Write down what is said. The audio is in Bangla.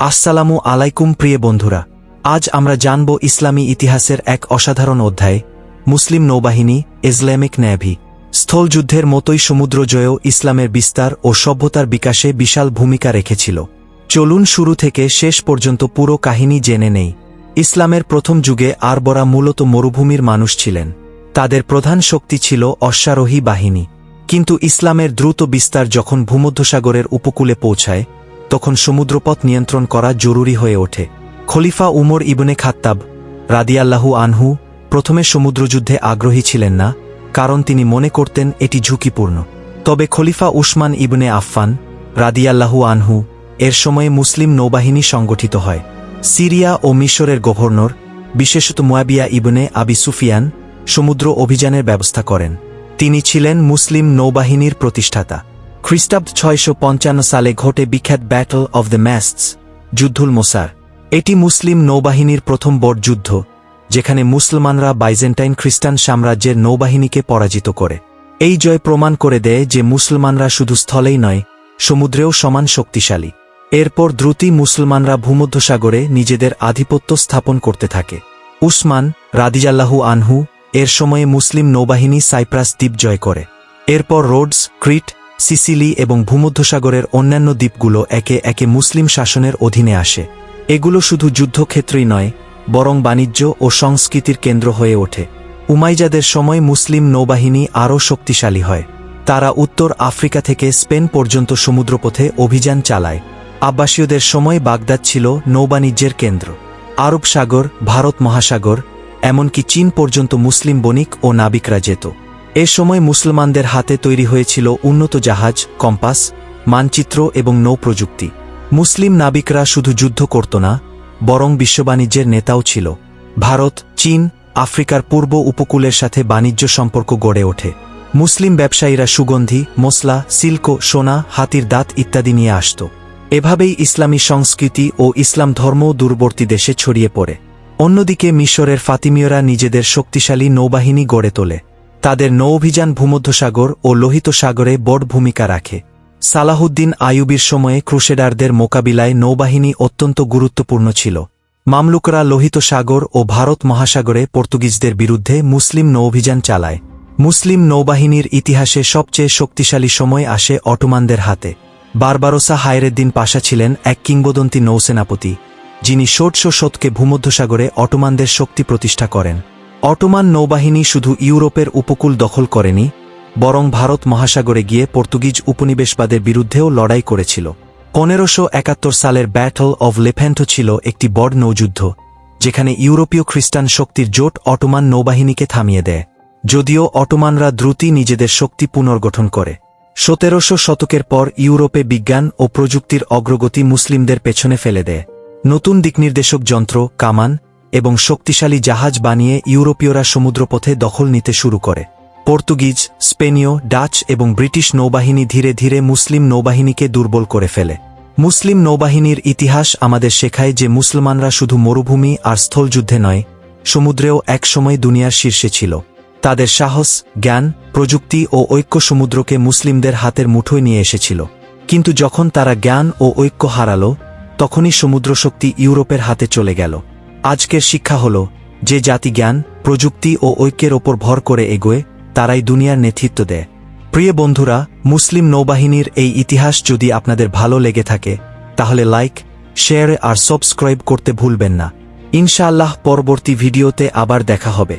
আসসালামু আলাইকুম প্রিয় বন্ধুরা। আজ আমরা জানব ইসলামী ইতিহাসের এক অসাধারণ অধ্যায়, মুসলিম নৌবাহিনী, ইসলামিক ন্যাভি স্থলযুদ্ধের মতোই সমুদ্র জয়েও ইসলামের বিস্তার ও সভ্যতার বিকাশে বিশাল ভূমিকা রেখেছিল। চলুন শুরু থেকে শেষ পর্যন্ত পুরো কাহিনী জেনে নেই। ইসলামের প্রথম যুগে আরবরা মূলত মরুভূমির মানুষ ছিলেন। তাদের প্রধান শক্তি ছিল অশ্বারোহী বাহিনী। কিন্তু ইসলামের দ্রুত বিস্তার যখন ভূমধ্যসাগরের উপকূলে পৌঁছায় তখন সমুদ্রপথ নিয়ন্ত্রণ করা জরুরি হয়ে ওঠে। খলিফা উমর ইবনে খাত্তাব রাদিয়াল্লাহু আনহু প্রথমে সমুদ্রযুদ্ধে আগ্রহী ছিলেন না, কারণ তিনি মনে করতেন এটি ঝুঁকিপূর্ণ। তবে খলিফা উসমান ইবনে আফফান রাদিয়াল্লাহু আনহু এর সময়ে মুসলিম নৌবাহিনী সংগঠিত হয়। সিরিয়া ও মিশরের গভর্নর, বিশেষত মোয়াবিয়া ইবনে আবি সুফিয়ান, সমুদ্র অভিযানের ব্যবস্থা করেন। তিনি ছিলেন মুসলিম নৌবাহিনীর প্রতিষ্ঠাতা। খ্রিস্টাব্দ ছয়শো পঞ্চান্ন সালে ঘটে বিখ্যাত ব্যাটল অব দ্য ম্যাস্টস যুদ্ধুল মোসার। এটি মুসলিম নৌবাহিনীর প্রথম বড় যুদ্ধ, যেখানে মুসলমানরা বাইজেন্টাইন খ্রিস্টান সাম্রাজ্যের নৌবাহিনীকে পরাজিত করে। এই জয় প্রমাণ করে দেয় যে মুসলমানরা শুধু স্থলেই নয়, সমুদ্রেও সমান শক্তিশালী। এরপর দ্রুতই মুসলমানরা ভূমধ্যসাগরে নিজেদের আধিপত্য স্থাপন করতে থাকে। উসমান রাদিজাল্লাহু আনহু এর সময়ে মুসলিম নৌবাহিনী সাইপ্রাস দ্বীপ জয় করে। এরপর রোডস, ক্রিট সিসিলি এবং ভূমধ্যসাগরের অন্যান্য দ্বীপগুলো একে একে মুসলিম শাসনের অধীনে আসে। এগুলো শুধু যুদ্ধক্ষেত্রই নয়, বরং বাণিজ্য ও সংস্কৃতির কেন্দ্র হয়ে ওঠে। উমাইজাদের সময় মুসলিম নৌবাহিনী আরও শক্তিশালী হয়। তারা উত্তর আফ্রিকা থেকে স্পেন পর্যন্ত সমুদ্রপথে অভিযান চালায়। আব্বাসীয়দের সময় বাগদাদ ছিল নৌবাণিজ্যের কেন্দ্র। আরব সাগর, ভারত মহাসাগর, এমনকি চীন পর্যন্ত মুসলিম বণিক ও নাবিকরা যেত। এ সময় মুসলমানদের হাতে তৈরি হয়েছিল উন্নত জাহাজ, কম্পাস, মানচিত্র এবং নৌপ্রযুক্তি। মুসলিম নাবিকরা শুধু যুদ্ধ করত না, বরং বিশ্ববাণিজ্যের নেতাও ছিল। ভারত, চীন, আফ্রিকার পূর্ব উপকূলের সাথে বাণিজ্য সম্পর্ক গড়ে ওঠে। মুসলিম ব্যবসায়ীরা সুগন্ধি মসলা সিল্ক, সোনা, হাতির দাঁত ইত্যাদি নিয়ে আসত। এভাবেই ইসলামী সংস্কৃতি ও ইসলাম ধর্ম দূরবর্তী দেশে ছড়িয়ে পড়ে। অন্যদিকে মিশরের ফাতিমীয়রা নিজেদের শক্তিশালী নৌবাহিনী গড়ে তোলে। তাদের নৌ অভিযান ভূমধ্যসাগর ও লোহিত সাগরে বড় ভূমিকা রাখে। সালাহুদ্দিন আয়ুবির সময়ে ক্রুশেডারদের মোকাবিলায় নৌবাহিনী অত্যন্ত গুরুত্বপূর্ণ ছিল। মামলুকরা লোহিত সাগর ও ভারত মহাসাগরে পর্তুগিজদের বিরুদ্ধে মুসলিম নৌঅভিযান চালায়। মুসলিম নৌবাহিনীর ইতিহাসে সবচেয়ে শক্তিশালী সময় আসে অটোমানদের হাতে। বারবারোসা হায়রেদ্দিন পাশা ছিলেন এক কিংবদন্তি নৌসেনাপতি, যিনি ষোড়শ শতকে ভূমধ্যসাগরে অটোমানদের শক্তি প্রতিষ্ঠা করেন। অটোমান নৌবাহিনী শুধু ইউরোপের উপকূল দখল করেনি, বরং ভারত মহাসাগরে গিয়ে পর্তুগিজ উপনিবেশবাদের বিরুদ্ধেও লড়াই করেছিল। পনেরোশো একাত্তর সালের ব্যাটল অব লেফেন্টো ছিল একটি বড় নৌযুদ্ধ, যেখানে ইউরোপীয় খ্রিস্টান শক্তির জোট অটোমান নৌবাহিনীকে থামিয়ে দেয়। যদিও অটোমানরা দ্রুতই নিজেদের শক্তি পুনর্গঠন করে। সতেরোশো শতকের পর ইউরোপে বিজ্ঞান ও প্রযুক্তির অগ্রগতি মুসলিমদের পেছনে ফেলে দেয়। নতুন দিকনির্দেশক যন্ত্র, কামান এবং শক্তিশালী জাহাজ বানিয়ে ইউরোপীয়রা সমুদ্রপথে দখল নিতে শুরু করে। পর্তুগিজ, স্পেনীয়, ডাচ এবং ব্রিটিশ নৌবাহিনী ধীরে ধীরে মুসলিম নৌবাহিনীকে দুর্বল করে ফেলে। মুসলিম নৌবাহিনীর ইতিহাস আমাদের শেখায় যে মুসলমানরা শুধু মরুভূমি আর স্থলযুদ্ধে নয়, সমুদ্রেও একসময় দুনিয়ার শীর্ষে ছিল। তাদের সাহস, জ্ঞান, প্রযুক্তি ও ঐক্য সমুদ্রকে মুসলিমদের হাতের মুঠোয় নিয়ে এসেছিল। কিন্তু যখন তারা জ্ঞান ও ঐক্য হারাল, তখনই সমুদ্র শক্তি ইউরোপের হাতে চলে গেল। আজকের শিক্ষা হল, যে জাতি জ্ঞান, প্রযুক্তি ও ঐক্যের ওপর ভর করে এগোয়, তারাই দুনিয়ার নেতৃত্ব দেয়। প্রিয় বন্ধুরা, মুসলিম নৌবাহিনীর এই ইতিহাস যদি আপনাদের ভালো লেগে থাকে, তাহলে লাইক, শেয়ার আর সাবস্ক্রাইব করতে ভুলবেন না। ইনশাআল্লাহ পরবর্তী ভিডিওতে আবার দেখা হবে।